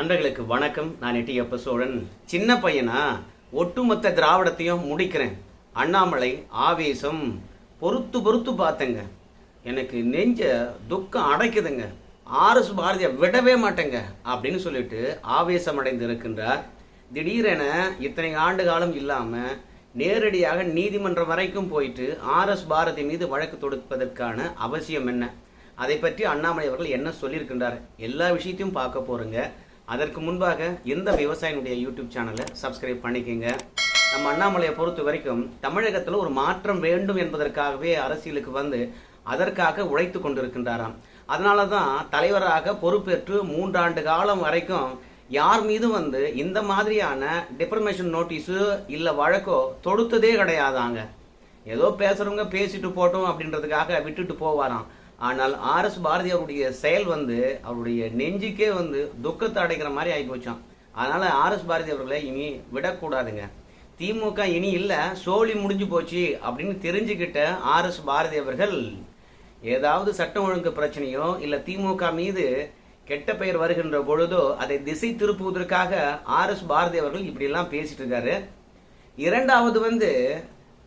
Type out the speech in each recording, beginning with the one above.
நண்பர்களுக்கு வணக்கம். நான் எட்டியப்ப சோழன். சின்ன பையனா? ஒட்டுமொத்த திராவிடத்தையும் முடிக்கிறேன். அண்ணாமலை ஆவேசம். பொறுத்து பொறுத்து பார்த்தேங்க. எனக்கு நெஞ்ச துக்கம் அடைக்குதுங்க. ஆர்எஸ் பாரதியை விடவே மாட்டேங்க அப்படின்னு சொல்லிட்டு ஆவேசம் அடைந்து இருக்கின்றார் திடீரென இத்தனை ஆண்டு காலம் இல்லாமல் நேரடியாக நீதிமன்றம் வரைக்கும் போயிட்டு ஆர்எஸ் பாரதி மீது வழக்கு தொடுப்பதற்கான அவசியம் என்ன? அதை பற்றி அண்ணாமலை அவர்கள் என்ன சொல்லியிருக்கின்றார்? எல்லா விஷயத்தையும் பார்க்க போறோங்க. அதற்கு முன்பாக எந்த விவசாயினுடைய யூடியூப் சேனலை சப்ஸ்கிரைப் பண்ணிக்கோங்க? நம்ம அண்ணாமலையை பொறுத்த வரைக்கும் தமிழகத்தில் ஒரு மாற்றம் வேண்டும் என்பதற்காகவே அரசியலுக்கு வந்து அதற்காக உழைத்து கொண்டிருக்கின்றாராம். அதனால தான் தலைவராக பொறுப்பேற்று மூன்றாண்டு காலம் வரைக்கும் யார் மீதும் வந்து இந்த மாதிரியான டிஃபர்மேஷன் நோட்டீஸு இல்லை வழக்கோ தொடுத்ததே கிடையாதாங்க. ஏதோ பேசுகிறவங்க பேசிட்டு போட்டோம் அப்படின்றதுக்காக விட்டுட்டு போவாராம். ஆனால் ஆர்எஸ் பாரதி அவருடைய செயல் வந்து அவருடைய நெஞ்சுக்கே வந்து துக்கத்தை அடைக்கிற மாதிரி ஆகி போச்சான் அதனால ஆர்எஸ் பாரதி அவர்களை இனி விடக்கூடாதுங்க. திமுக இனி இல்லை சோழி முடிஞ்சு போச்சு அப்படின்னு தெரிஞ்சுக்கிட்ட ஆர்எஸ் பாரதி அவர்கள் ஏதாவது சட்டம் ஒழுங்கு பிரச்சனையோ இல்லை திமுக மீது கெட்ட பெயர் வருகின்ற பொழுதோ அதை திசை திருப்புவதற்காக ஆர்எஸ் பாரதி அவர்கள் இப்படிலாம் பேசிட்டு இருக்காரு. இரண்டாவது வந்து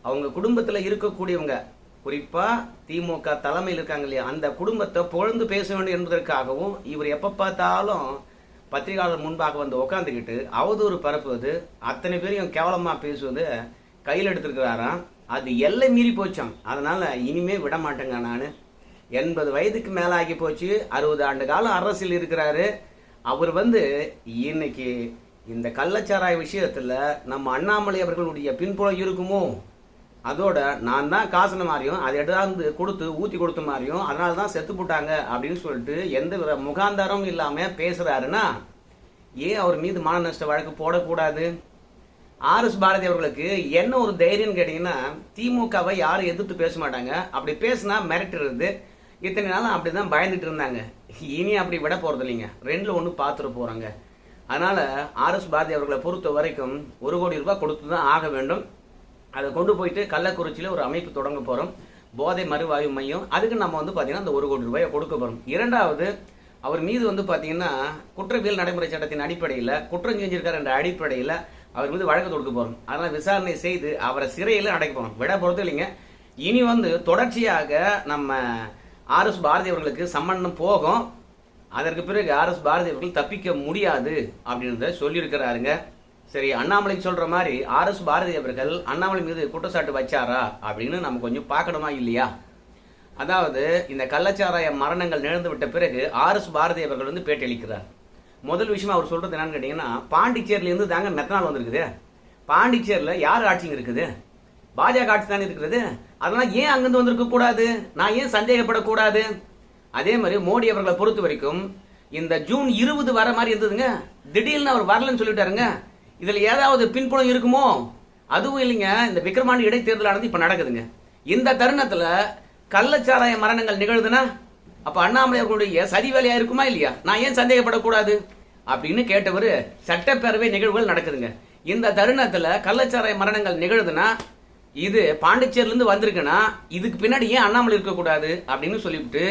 அவங்க குடும்பத்தில் இருக்கக்கூடியவங்க குறிப்பா திமுக தலைமையில் இருக்காங்க இல்லையா? அந்த குடும்பத்தை புகழ்ந்து பேச வேண்டும் என்பதற்காகவும் இவர் எப்ப பார்த்தாலும் பத்திரிகையாளர் முன்பாக வந்து உக்காந்துக்கிட்டு அவதூறு பரப்புவது அத்தனை பேரையும் கேவலமா பேசுவது கையில் எடுத்திருக்கிறாராம். அது எல்லை மீறி போச்சான் அதனால இனிமே விட மாட்டேங்க நான். எண்பது வயதுக்கு மேலே ஆகி போச்சு. அறுபது ஆண்டு காலம் அரசியல் இருக்கிறாரு. அவர் வந்து இன்னைக்கு இந்த கள்ளச்சாராய விஷயத்துல நம்ம அண்ணாமலை அவர்களுடைய பின்புலம் இருக்குமோ? அதோட நான் தான் காசுன மாதிரியும் அதை எடுத்தாந்து கொடுத்து ஊற்றி கொடுத்த மாதிரியும் அதனால தான் செத்து போட்டாங்க அப்படின்னு சொல்லிட்டு எந்த வித முகாந்தாரமும் இல்லாமல் பேசுகிறாருன்னா ஏன் அவர் மீது மான நஷ்ட வழக்கு போடக்கூடாது? ஆர் எஸ் பாரதி அவர்களுக்கு என்ன ஒரு தைரியம்னு கேட்டிங்கன்னா திமுகவை யாரும் எதிர்த்து பேச மாட்டாங்க. அப்படி பேசினா மிரட்டுறது. இத்தனை நாளும் அப்படிதான் பயந்துட்டு இருந்தாங்க. இனி அப்படி விட போகிறது இல்லைங்க ரெண்டில் ஒன்று பார்த்துட்டு போகிறாங்க அதனால் ஆர் எஸ் பாரதி அவர்களை பொறுத்த வரைக்கும் ஒரு கோடி ரூபாய் கொடுத்து தான் ஆக வேண்டும். அதை கொண்டு போயிட்டு கள்ளக்குறிச்சியில் ஒரு அமைப்பு தொடங்க போகிறோம் போதை மறுவாயு மையம். அதுக்கு நம்ம வந்து பார்த்தீங்கன்னா அந்த ஒரு கோடி ரூபாயை கொடுக்க போகிறோம் இரண்டாவது அவர் மீது வந்து பார்த்தீங்கன்னா குற்றவியல் நடைமுறை சட்டத்தின் அடிப்படையில் குற்றம் செஞ்சிருக்கார் என்ற அடிப்படையில் அவர் மீது வழக்கு தொடுக்க போகிறோம் அதனால் விசாரணை செய்து அவரை சிறையில் அடைக்க போகிறோம் விட பொறுத்து இல்லைங்க. இனி வந்து தொடர்ச்சியாக நம்ம ஆர் எஸ் பாரதி அவர்களுக்கு சம்மன்னம் போகும். அதற்கு பிறகு ஆர் எஸ் பாரதி அவர்கள் தப்பிக்க முடியாது அப்படின்றத சொல்லியிருக்கிறாருங்க. சரி அண்ணாமலை சொல்ற மாதிரி ஆர் எஸ் பாரதி அவர்கள் அண்ணாமலை மீது குற்றச்சாட்டு வச்சாரா அப்படின்னு நம்ம கொஞ்சம் பார்க்கணுமா இல்லையா? அதாவது இந்த கள்ளச்சாராய மரணங்கள் நிகழ்ந்து விட்ட பிறகு ஆர் எஸ் பாரதி அவர்கள் வந்து பேட்டியளிக்கிறார் முதல் விஷயம் அவர் சொல்றது என்னன்னு கேட்டீங்கன்னா பாண்டிச்சேரியில இருந்து தாங்க மெத்தனால் வந்திருக்குது. பாண்டிச்சேரியில் யார் ஆட்சிங்க இருக்குது? பாஜக ஆட்சி தானே இருக்கிறது அதெல்லாம் ஏன் அங்கிருந்து வந்திருக்க கூடாது? நான் ஏன் சந்தேகப்படக்கூடாது? அதே மாதிரி மோடி அவர்களை பொறுத்த வரைக்கும் இந்த ஜூன் இருபது வர மாதிரி இருந்ததுங்க. திடீர்னு அவர் வரலன்னு சொல்லிட்டாருங்க. இதில் ஏதாவது பின்புலம் இருக்குமோ? அதுவும் இல்லைங்க. இந்த விக்ரமாண்டி இடைத்தேர்தலானது இப்போ நடக்குதுங்க. இந்த தருணத்தில் கள்ளச்சாராய மரணங்கள் நிகழுதுன்னா அப்போ அண்ணாமலை அவர்களுடைய சதி வேலையாக இருக்குமா இல்லையா? நான் ஏன் சந்தேகப்படக்கூடாது? அப்படின்னு கேட்டவர் சட்டப்பேரவை நிகழ்வுகள் நடக்குதுங்க. இந்த தருணத்தில் கள்ளச்சாராய மரணங்கள் நிகழுதுன்னா இது பாண்டிச்சேரிலேருந்து வந்திருக்குன்னா இதுக்கு பின்னாடி ஏன் அண்ணாமலை இருக்கக்கூடாது? அப்படின்னு சொல்லிவிட்டு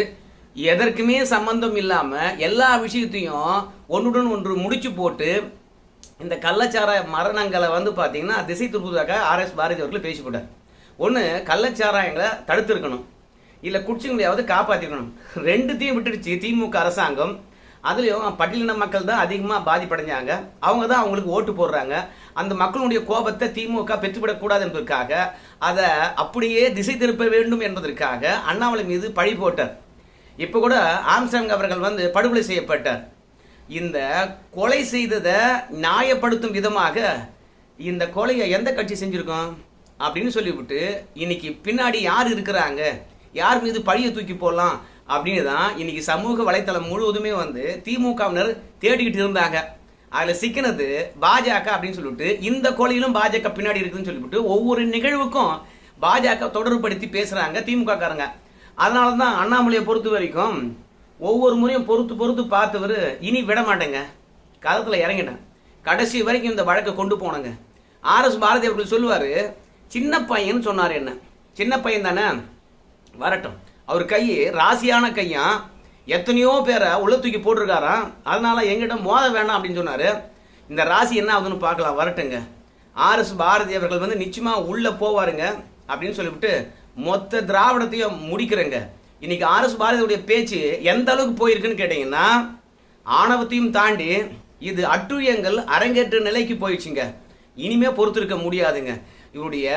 எதற்குமே சம்பந்தம் இல்லாமல் எல்லா விஷயத்தையும் ஒன்றுடன் ஒன்று முடிச்சு போட்டு இந்த கள்ளச்சாராய மரணங்களை வந்து பார்த்தீங்கன்னா திசை திருப்புவதாக ஆர் எஸ் பாரதி அவர்கள் பேசி ஒன்று கள்ளச்சாராயங்களை தடுத்திருக்கணும். இல்லை குடிச்சுங்களையாவது காப்பாற்றிக்கணும் ரெண்டுத்தையும் விட்டுடுச்சு திமுக அரசாங்கம். அதுலேயும் பட்டியலின மக்கள் தான் அதிகமாக பாதிப்படைஞ்சாங்க. அவங்க தான் அவங்களுக்கு ஓட்டு போடுறாங்க. அந்த மக்களுடைய கோபத்தை திமுக பெற்றுவிடக்கூடாது என்பதற்காக அதை அப்படியே திசை திருப்ப வேண்டும் என்பதற்காக அண்ணாமலை மீது பழி போட்டார். இப்போ கூட ஆம்சாங் அவர்கள் வந்து படுகொலை செய்யப்பட்டார். இந்த கொலை செய்ததை நியாயப்படுத்தும் விதமாக இந்த கொலையை எந்த கட்சி செஞ்சுருக்கோம் அப்படின்னு சொல்லிவிட்டு இன்னைக்கு பின்னாடி யார் இருக்கிறாங்க? யார் மீது பழியை தூக்கி போடலாம்? அப்படின்னு தான் இன்னைக்கு சமூக வலைத்தளம் முழுவதுமே வந்து திமுகவினர் தேடிக்கிட்டு இருந்தாங்க. அதில் சிக்கினது பாஜக அப்படின்னு சொல்லிட்டு இந்த கொலையிலும் பாஜக பின்னாடி இருக்குதுன்னு சொல்லிவிட்டு ஒவ்வொரு நிகழ்வுக்கும் பாஜக தொடர்புபடுத்தி பேசுகிறாங்க திமுக காரங்க அதனால தான் அண்ணாமலையை பொறுத்த வரைக்கும் ஒவ்வொரு முறையும் பொறுத்து பொறுத்து பார்த்தவர் இனி விட மாட்டேங்க களத்தில் இறங்கிட்டேன். கடைசி வரைக்கும் இந்த வழக்கை கொண்டு போனேங்க. ஆர்எஸ் பாரதி அவர்கள் சொல்லுவார் சின்ன பையன் சொன்னார் என்ன? சின்ன பையன் தானே? வரட்டும். அவர் கை ராசியான கையா? எத்தனையோ பேரை உள்ள தூக்கி போட்டிருக்காராம் அதனால் எங்கிட்ட மோத வேணாம் அப்படின்னு சொன்னார். இந்த ராசி என்ன ஆகுதுன்னு பார்க்கலாம். வரட்டுங்க. ஆர்எஸ் பாரதி அவர்கள் வந்து நிச்சயமாக உள்ளே போவாருங்க அப்படின்னு சொல்லிவிட்டு மொத்த திராவிடத்தையும் முடிக்கிறேங்க. இன்னைக்கு ஆர்எஸ் பாரதியுடைய பேச்சு எந்த அளவுக்கு போயிருக்குன்னு கேட்டீங்கன்னா ஆணவத்தையும் தாண்டி இது அட்டுழியங்கள் அரங்கேற்ற நிலைக்கு போயிடுச்சுங்க. இனிமே பொறுத்திருக்க முடியாதுங்க. இவருடைய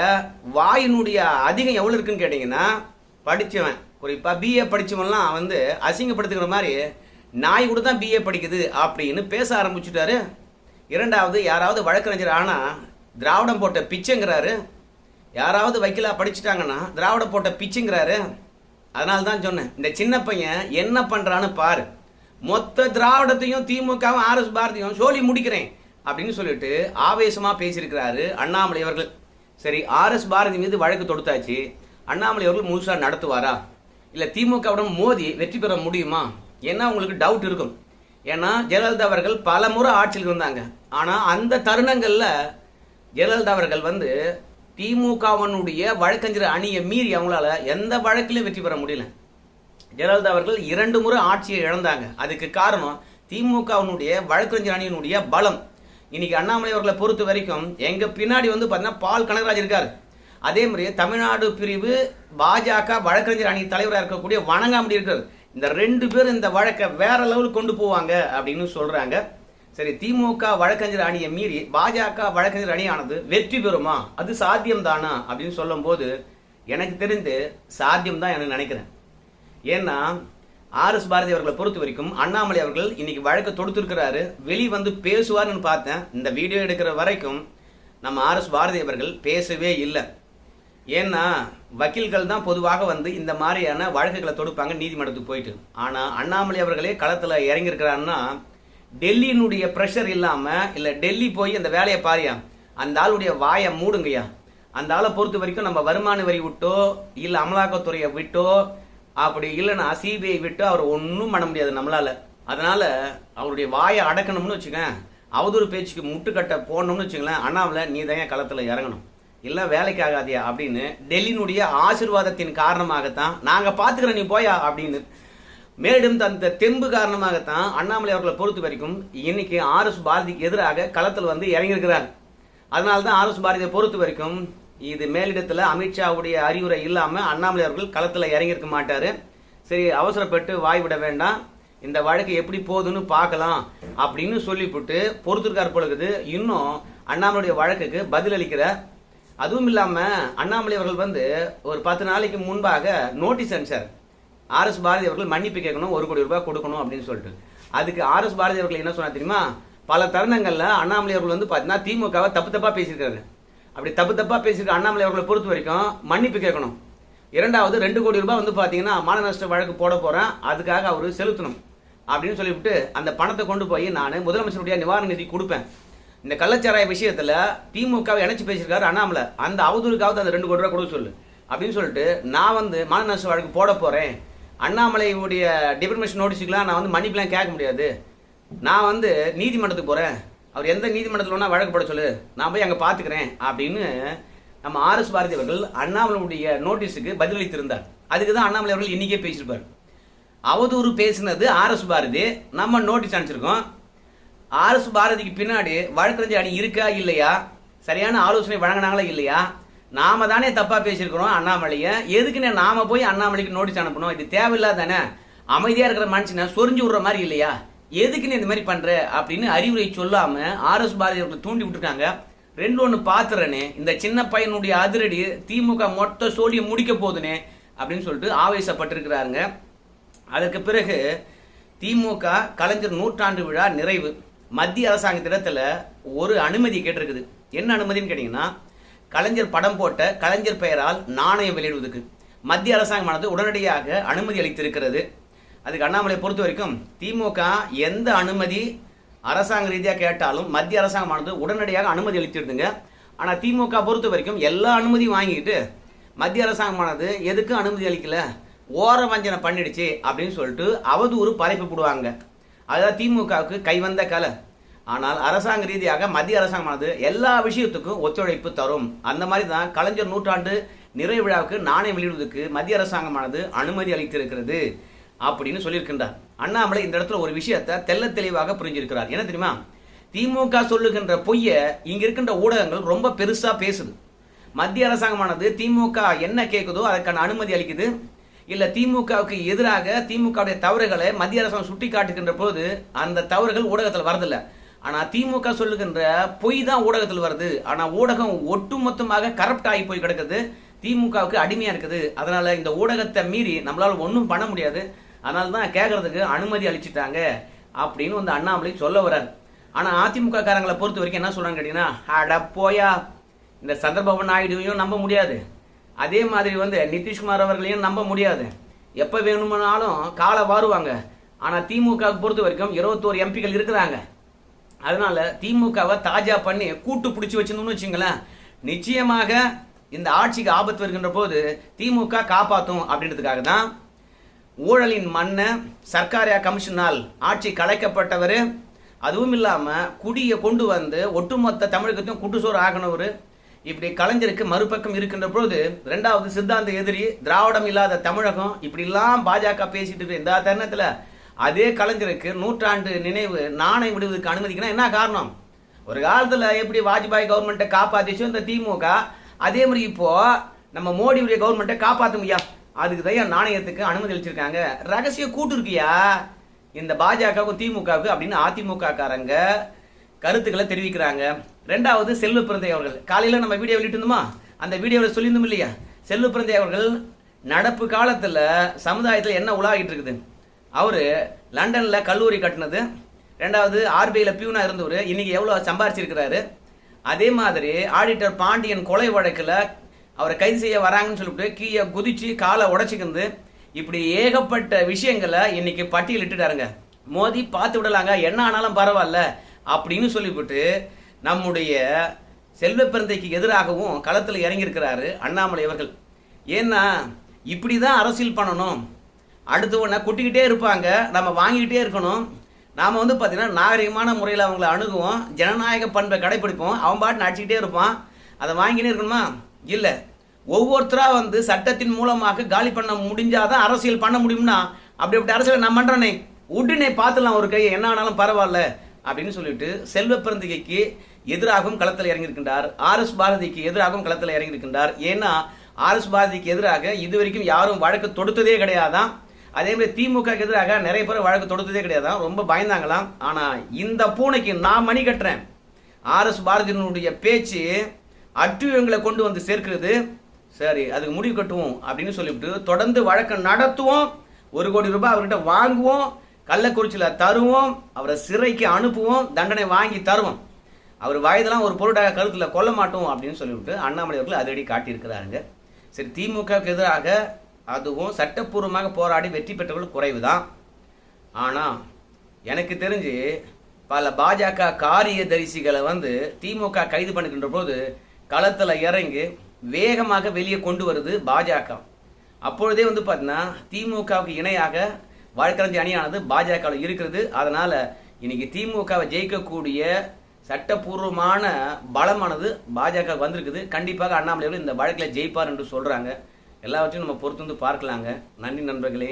வாயினுடைய அதிகம் எவ்வளோ இருக்குன்னு கேட்டிங்கன்னா படித்தவன் குறிப்பாக பிஏ படித்தவன்லாம் வந்து அசிங்கப்படுத்துக்கிற மாதிரி நாய் கூட தான் பிஏ படிக்குது அப்படின்னு பேச ஆரம்பிச்சுட்டாரு. இரண்டாவது யாராவது வழக்கறிஞர் ஆனால் திராவிடம் போட்ட பிச்சைங்கிறாரு. யாராவது வக்கீலாக படிச்சுட்டாங்கன்னா திராவிடம் போட்ட பிச்சைங்கிறாரு. அதனால தான் சொன்னேன் இந்த சின்ன பையன் என்ன பண்ணுறான்னு பாரு. மொத்த திராவிடத்தையும் திமுகவும் ஆர்எஸ் பாரதியும் சொல்லி முடிக்கிறேன் அப்படின்னு சொல்லிட்டு ஆவேசமாக பேசியிருக்கிறாரு அண்ணாமலை அவர்கள். சரி ஆர்எஸ் பாரதி மீது வழக்கு தொடுத்தாச்சு. அண்ணாமலை அவர்கள் முழுசாக நடத்துவாரா? இல்லை திமுகவுடன் மோதி வெற்றி பெற முடியுமா? ஏன்னா உங்களுக்கு டவுட் இருக்கும்? ஏன்னா ஜெயலலிதா அவர்கள் பல முறை ஆட்சியில் இருந்தாங்க. ஆனால் அந்த தருணங்களில் ஜெயலலிதா அவர்கள் வந்து திமுகவனுடைய வழக்கறிஞர் அணியை மீறி அவங்களால எந்த வழக்கிலும் வெற்றி பெற முடியல. ஜெயலலிதா அவர்கள் இரண்டு முறை ஆட்சியை இழந்தாங்க. அதுக்கு காரணம் திமுகவினுடைய வழக்கறிஞர் அணியினுடைய பலம். இன்னைக்கு அண்ணாமலை அவர்களை பொறுத்த வரைக்கும் எங்க பின்னாடி வந்து பார்த்தீங்கன்னா பால் கனகராஜ் இருக்காரு. அதே மாதிரி தமிழ்நாடு பிரிவு பாஜக வழக்கறிஞர் அணி தலைவராக இருக்கக்கூடிய வணங்காமடி இருக்கார் இந்த ரெண்டு பேரும் இந்த வழக்கை வேற லெவலுக்கு கொண்டு போவாங்க அப்படின்னு சொல்றாங்க. சரி திமுக வழக்கறிஞர் அணியை மீறி பாஜக வழக்கறிஞர் அணியானது வெற்றி பெறுமா? அது சாத்தியம் தானா அப்படின்னு சொல்லும்போது எனக்கு தெரிந்து சாத்தியம் தான் எனக்கு நினைக்கிறேன். ஏன்னா ஆர்எஸ் பாரதி அவர்களை பொறுத்த வரைக்கும் அண்ணாமலை அவர்கள் இன்னைக்கு வழக்கு தொடுத்திருக்கிறாரு வெளி வந்து பேசுவார்னு பார்த்தேன். இந்த வீடியோ எடுக்கிற வரைக்கும் நம்ம ஆர்எஸ் பாரதி அவர்கள் பேசவே இல்லை. ஏன்னா வக்கீல்கள் தான் பொதுவாக வந்து இந்த மாதிரியான வழக்குகளை தொடுப்பாங்க நீதிமன்றத்துக்கு போயிட்டு. ஆனால் அண்ணாமலை அவர்களே களத்தில் இறங்கியிருக்கிறாருன்னா டெல்லியினுடைய ப்ரெஷர் இல்லாமல் இல்லை டெல்லி போய் அந்த வேலையை பாரியா? அந்த ஆளுடைய வாயை மூடுங்கய்யா. அந்த ஆளை பொறுத்த வரைக்கும் நம்ம வருமான வரி விட்டோ இல்லை அமலாக்கத்துறையை விட்டோ அப்படி இல்லைன்னா சிபிஐ விட்டோ அவர் ஒன்றும் பண்ண முடியாது நம்மளால். அதனால் அவருடைய வாயை அடக்கணும்னு வச்சுக்கேன். அவதூறு பேச்சுக்கு முட்டுக்கட்டை போடணும்னு வச்சுங்களேன் அண்ணாவில் நீ தான் களத்தில் இறங்கணும். இல்லை வேலைக்கு ஆகாதியா அப்படின்னு டெல்லியினுடைய ஆசிர்வாதத்தின் காரணமாகத்தான் நாங்கள் பார்த்துக்கிறோம் நீ போயா அப்படின்னு மேலும் அந்த தெம்பு காரணமாகத்தான் அண்ணாமலை அவர்களை பொறுத்த வரைக்கும் இன்னைக்கு ஆர்எஸ் பாரதிக்கு எதிராக களத்தில் வந்து இறங்கியிருக்கிறார். அதனால தான் ஆர்எஸ் பாரதியை பொறுத்த வரைக்கும் இது மேலிடத்தில் அமித்ஷாவுடைய அறிவுரை இல்லாமல் அண்ணாமலை அவர்கள் களத்தில் இறங்கியிருக்க மாட்டார். சரி அவசரப்பட்டு வாய் விட வேண்டாம். இந்த வழக்கு எப்படி போகுதுன்னு பார்க்கலாம் அப்படின்னு சொல்லிவிட்டு பொறுத்திருக்கார் பொழுது இன்னும் அண்ணாமலையுடைய வழக்குக்கு பதில் அளிக்கிறார் அதுவும் இல்லாமல் அண்ணாமலை அவர்கள் வந்து ஒரு பத்து நாளைக்கு முன்பாக நோட்டீஸ் அனுப்பிச்சார். ஆர்எஸ் பாரதி அவர்கள் மன்னிப்பு கேட்கணும் ஒரு கோடி ரூபாய் கொடுக்கணும் அப்படின்னு சொல்லிட்டு. அதுக்கு ஆர்எஸ் பாரதி அவர்கள் என்ன சொன்னா தெரியுமா? பல தருணங்களில் அண்ணாமலை அவர்கள் வந்து பார்த்தீங்கன்னா திமுகவை தப்பு தப்பாக பேசியிருக்காரு. அப்படி தப்பு தப்பாக பேசியிருக்க அண்ணாமலை அவர்களை பொறுத்த வரைக்கும் மன்னிப்பு கேட்கணும். இரண்டாவது ரெண்டு கோடி ரூபாய் வந்து பார்த்தீங்கன்னா மான நஷ்ட வழக்கு போட போகிறேன் அதுக்காக அவர் செலுத்தணும் அப்படின்னு சொல்லிவிட்டு அந்த பணத்தை கொண்டு போய் நான் முதலமைச்சருடைய நிவாரண நிதி கொடுப்பேன். இந்த கள்ளச்சாராய விஷயத்தில் திமுகவை இணைச்சி பேசியிருக்காரு அண்ணாமலை. அந்த அவதூறுக்காவது அந்த ரெண்டு கோடி ரூபா கொடுக்க சொல்லு. அப்படின்னு சொல்லிட்டு நான் வந்து மான நஷ்ட வழக்கு போட போகிறேன் அண்ணாமலையுடைய டிஃபர்மேஷன் நோட்டீஸுக்கெலாம் நான் வந்து மன்னிப்புலாம் கேட்க முடியாது. நான் வந்து நீதிமன்றத்துக்கு போகிறேன் அவர் எந்த நீதிமன்றத்தில் வேணால் வழக்கு போட சொல்லு. நான் போய் அங்கே பார்த்துக்கிறேன் அப்படின்னு நம்ம ஆர்எஸ் பாரதி அவர்கள் அண்ணாமலையுடைய நோட்டீஸுக்கு பதிலளித்திருந்தார். அதுக்கு தான் அண்ணாமலை அவர்கள் இன்றைக்கே பேசியிருப்பார். அவதூறு பேசினது ஆர்எஸ் பாரதி. நம்ம நோட்டீஸ் அனுப்பிச்சிருக்கோம். ஆர்எஸ் பாரதிக்கு பின்னாடி வழக்கறிஞர் அணி இருக்கா இல்லையா? சரியான ஆலோசனை வழங்கினாங்களா இல்லையா? நாம தானே தப்பா பேசியிருக்கிறோம் அண்ணாமலையை. எதுக்குன்னு நாம போய் அண்ணாமலைக்கு நோட்டீஸ் அனுப்பணும்? இது தேவையில்லாதானே அமைதியாக அமைதியா இருக்கிற மனுஷனை சொரிஞ்சு விடுற மாதிரி இல்லையா? எதுக்குன்னு இந்த மாதிரி பண்ற? அப்படின்னு அறிவுரை சொல்லாம ஆர்எஸ் பாரதி தூண்டி விட்டுருக்காங்க. ரெண்டு ஒன்று பார்த்துறேனே இந்த சின்ன பையனுடைய அதிரடி திமுக மொத்த சோழியை முடிக்க போகுதுனே அப்படின்னு சொல்லிட்டு ஆவேசப்பட்டிருக்கிறாருங்க. அதற்கு பிறகு திமுக கலைஞர் நூற்றாண்டு விழா நிறைவு. மத்திய அரசாங்க திட்டத்தில் ஒரு அனுமதி கேட்டிருக்குது. என்ன அனுமதின்னு கேட்டிங்கன்னா கலைஞர் படம் போட்ட கலைஞர் பெயரால் நாணயம் வெளியிடுவதற்கு. மத்திய அரசாங்கமானது உடனடியாக அனுமதி அளித்திருக்கிறது. அதுக்கு அண்ணாமலை பொறுத்த வரைக்கும் திமுக எந்த அனுமதி அரசாங்க ரீதியாக கேட்டாலும் மத்திய அரசாங்கமானது உடனடியாக அனுமதி அளித்திருந்துங்க ஆனால் திமுக பொறுத்த வரைக்கும் எல்லா அனுமதியும் வாங்கிக்கிட்டு மத்திய அரசாங்கமானது எதுக்கு அனுமதி அளிக்கல? ஓர வஞ்சனை பண்ணிடுச்சு அப்படின்னு சொல்லிட்டு அவதூறு பரப்பி போடுவாங்க அதாவது திமுகவுக்கு கைவந்த கலை. ஆனால் அரசாங்க ரீதியாக மத்திய அரசாங்கமானது எல்லா விஷயத்துக்கும் ஒத்துழைப்பு தரும். அந்த மாதிரி தான் கலைஞர் நூற்றாண்டு நிறைவு விழாவுக்கு நாணயம் வெளியிடுவதற்கு மத்திய அரசாங்கமானது அனுமதி அளித்திருக்கிறது அப்படின்னு சொல்லியிருக்கின்றார். அண்ணாமலை இந்த இடத்துல ஒரு விஷயத்தை தெல்ல தெளிவாக புரிஞ்சிருக்கிறார். என்ன தெரியுமா? திமுக சொல்லுகின்ற பொய்ய இங்க இருக்கின்ற ஊடகங்கள் ரொம்ப பெருசா பேசுது. மத்திய அரசாங்கமானது திமுக என்ன கேட்குதோ அதற்கான அனுமதி அளிக்குது. இல்ல திமுகவுக்கு எதிராக திமுகவுடைய தவறுகளை மத்திய அரசாங்கம் சுட்டி காட்டுகின்ற போது அந்த தவறுகள் ஊடகத்தில் வரதில்லை. ஆனால் திமுக சொல்லுகின்ற பொய் தான் ஊடகத்தில் வருது. ஆனால் ஊடகம் ஒட்டுமொத்தமாக கரப்ட் ஆகி போய் கிடக்குது. திமுகவுக்கு அடிமையாக இருக்குது. அதனால் இந்த ஊடகத்தை மீறி நம்மளால் ஒன்றும் பண்ண முடியாது. அதனால தான் கேட்கறதுக்கு அனுமதி அளிச்சிட்டாங்க அப்படின்னு வந்து அண்ணாமலை சொல்ல வர்றாரு. ஆனால் அதிமுக காரங்களை பொறுத்த வரைக்கும் என்ன சொல்கிறான்னு கேட்டிங்கன்னா அட போயா இந்த சந்திரபாபு நாயுடுவையும் நம்ப முடியாது. அதே மாதிரி வந்து நிதிஷ்குமார் அவர்களையும் நம்ப முடியாது. எப்போ வேணுமானாலும் காலை வாருவாங்க. ஆனால் திமுக பொறுத்த வரைக்கும் இருபத்தோரு எம்பிகள் இருக்கிறாங்க. அதனால திமுகவை தாஜா பண்ணி கூட்டு பிடிச்சி வச்சிருந்தோம்னு வச்சுங்களேன் நிச்சயமாக இந்த ஆட்சிக்கு ஆபத்து வருகின்ற போது திமுக காப்பாற்றும் அப்படின்றதுக்காக தான் ஊழலின் மண்ணை சர்க்காரியா கமிஷனால் ஆட்சி கலைக்கப்பட்டவர் அதுவும் இல்லாமல் குடியை கொண்டு வந்து ஒட்டுமொத்த தமிழகத்தையும் குட்டுசோறு ஆகினவர் இப்படி கலைஞருக்கு மறுபக்கம் இருக்கின்ற பொழுது ரெண்டாவது சித்தாந்த எதிரி திராவிடம் இல்லாத தமிழகம் இப்படிலாம் பாஜக பேசிட்டு இருக்கு. இந்த தருணத்தில் அதே கலைஞருக்கு நூற்றாண்டு நினைவு நாணயம் விடுவதற்கு அனுமதிக்கணும் என்ன காரணம்? ஒரு காலத்தில் எப்படி வாஜ்பாய் கவர்மெண்ட்டை காப்பாத்திச்சோ இந்த திமுக அதே மாதிரி இப்போ நம்ம மோடியுடைய கவர்மெண்ட்டை காப்பாற்ற முடியா அதுக்கு தான் நாணயத்துக்கு அனுமதி அளிச்சிருக்காங்க. ரகசிய கூட்டு இருக்கியா? இந்த பாஜகவுக்கும் திமுகவுக்கு அப்படின்னு அதிமுக காரங்க கருத்துக்களை தெரிவிக்கிறாங்க. ரெண்டாவது செல்வ பிறந்தை அவர்கள். காலையில் நம்ம வீடியோ வெளியிட்டிருந்தோமா அந்த வீடியோவில் சொல்லியிருந்தோம் இல்லையா? செல்வ பிறந்தை அவர்கள் நடப்பு காலத்தில் சமுதாயத்தில் என்ன உலாகிட்டு இருக்குது? அவர் லண்டனில் கல்லூரி கட்டினது. ரெண்டாவது ஆர்பிஐயில் பியூனா இருந்தவர். இன்னைக்கு எவ்வளோ சம்பாரிச்சிருக்கிறாரு. அதே மாதிரி ஆடிட்டர் பாண்டியன் கொலை வழக்கில் அவரை கைது செய்ய வராங்கன்னு சொல்லிட்டு கீழே குதிச்சு காலை உடச்சிக்கிந்து இப்படி ஏகப்பட்ட விஷயங்களை இன்னைக்கு பட்டியலிட்டுட்டாருங்க மோதி பார்த்து விடலாங்க. என்ன ஆனாலும் பரவாயில்ல அப்படின்னு சொல்லிவிட்டு நம்முடைய செல்வ பிறந்தைக்கு எதிராகவும் களத்தில் இறங்கியிருக்கிறாரு அண்ணாமலை அவர்கள். ஏன்னா இப்படி தான் அரசியல் பண்ணணும். அடுத்தவனை கொட்டிக்கிட்டே இருப்பாங்க. நம்ம வாங்கிக்கிட்டே இருக்கணும். நாம் வந்து பார்த்திங்கன்னா நாகரிகமான முறையில் அவங்கள அணுகுவோம். ஜனநாயக பண்பை கடைப்பிடிப்போம் அவன் பாட்டு நடிச்சுக்கிட்டே இருப்பான். அதை வாங்கினே இருக்கணுமா? இல்லை. ஒவ்வொருத்தராக வந்து சட்டத்தின் மூலமாக காலி பண்ண முடிஞ்சாதான் அரசியல் பண்ண முடியும்னா அப்படி அப்படி அரசியல் நான் பண்ணுறேனே உடனே பார்த்துலாம் ஒரு கையை. என்ன ஆனாலும் பரவாயில்ல. அப்படின்னு சொல்லிட்டு செல்வ பிறந்திகைக்கு எதிராகவும் களத்தில் இறங்கியிருக்கின்றார். ஆர் எஸ் பாரதிக்கு எதிராகவும் களத்தில் இறங்கியிருக்கின்றார். ஏன்னா ஆர் எஸ் பாரதிக்கு எதிராக இதுவரைக்கும் யாரும் வழக்கு தொடுத்ததே கிடையாதான். அதே மாதிரி திமுக எதிராக நிறைய பேர் வழக்கு தொடுத்ததே கிடையாது. ரொம்ப பயந்தாங்களாம். ஆனா இந்த பூனைக்கு நான் மணி கட்டுறேன். ஆர் எஸ் பாரதியினுடைய பேச்சு அட்டுவங்களை கொண்டு வந்து சேர்க்கிறது. சரி அதுக்கு முடிவு கட்டுவோம் அப்படின்னு சொல்லிவிட்டு தொடர்ந்து வழக்கை நடத்துவோம். ஒரு கோடி ரூபாய் அவர்கிட்ட வாங்குவோம். கள்ளக்குறிச்சியில் தருவோம். அவரை சிறைக்கு அனுப்புவோம். தண்டனை வாங்கி தருவோம். அவர் வயதெல்லாம் ஒரு பொருட்டாக கருத்தில் கொல்ல மாட்டோம் அப்படின்னு சொல்லிவிட்டு அண்ணாமலை அவர்கள் அதிரடி காட்டியிருக்கிறாருங்க. சரி திமுகவுக்கு எதிராக அதுவும் சட்டப்பூர்வமாக போராடி வெற்றி பெற்றவர்கள் குறைவு தான் ஆனால் எனக்கு தெரிஞ்சு பல பாஜக காரிய தரிசிகளை வந்து திமுக கைது பண்ணுகின்ற போது களத்தில் இறங்கி வேகமாக வெளியே கொண்டு வருது பாஜக. அப்பொழுதே வந்து பார்த்தீங்கன்னா திமுகவுக்கு இணையாக வழக்கறிஞர் அணியானது பாஜகவில் இருக்கிறது. அதனால் இன்னைக்கு திமுகவை ஜெயிக்கக்கூடிய சட்டப்பூர்வமான பலமானது பாஜக வந்திருக்குது. கண்டிப்பாக அண்ணாமலை இந்த வழக்கில் ஜெயிப்பார் என்று சொல்கிறாங்க எல்லாவற்றையும் நம்ம பொறுத்து வந்து பார்க்கலாங்க. நன்றி நண்பர்களே.